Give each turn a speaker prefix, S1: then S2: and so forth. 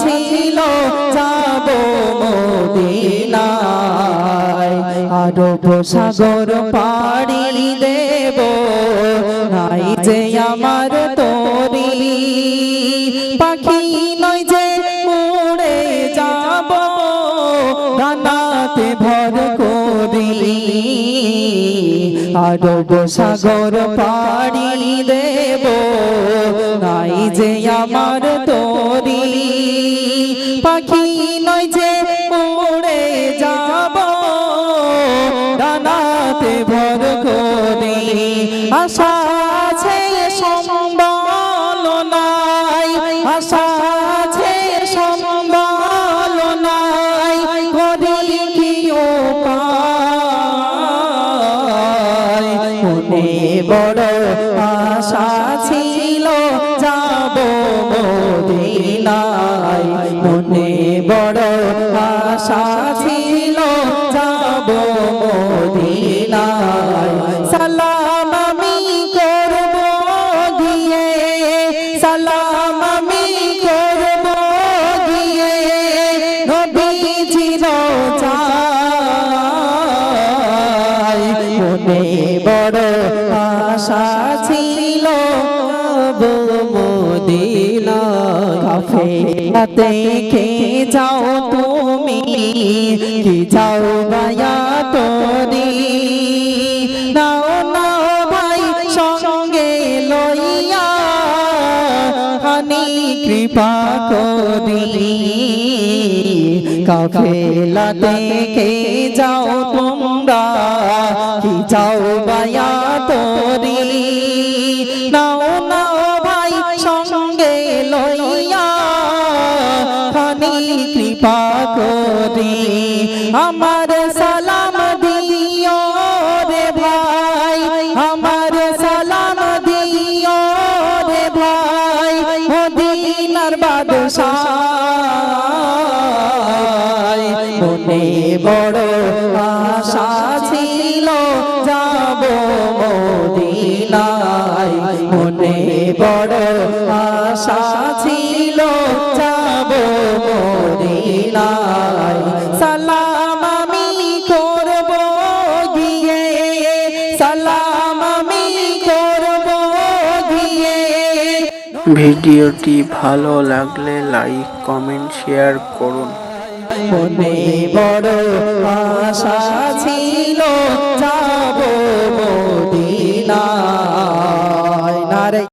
S1: ছিল যাব মদিনায়। আরব সাগর পাড়ি দেব, নাই যে আমার তোরি। পাখি নয় যে উড়ে যাব গানাতে ভর করি। আরব সাগর পাড়ি দেব, নাই যে আমার তোরি। পাখি নয় যে উড়ে যাব। ডানাতে ভর করি আশা আছে সম্বল নাই। আশা আছে সম্বল নাই। করি কি উপায় বড় আশা ছিল মনে বড় আশা ছিল। কে যাও তুমি? কি যাও গায়া তোরি? কৃপা করি। কাফেলা দেখে যাও তোমরা? আশা ছিল যাব মদিনায়। মনে বড় আশা ছিল যাব মদিনায়। সালাম আমি করব গিয়ে, সালাম আমি করব গিয়ে।
S2: ভিডিওটি ভালো লাগলে লাইক, কমেন্ট, শেয়ার করুন।
S1: মনে বড় আশা।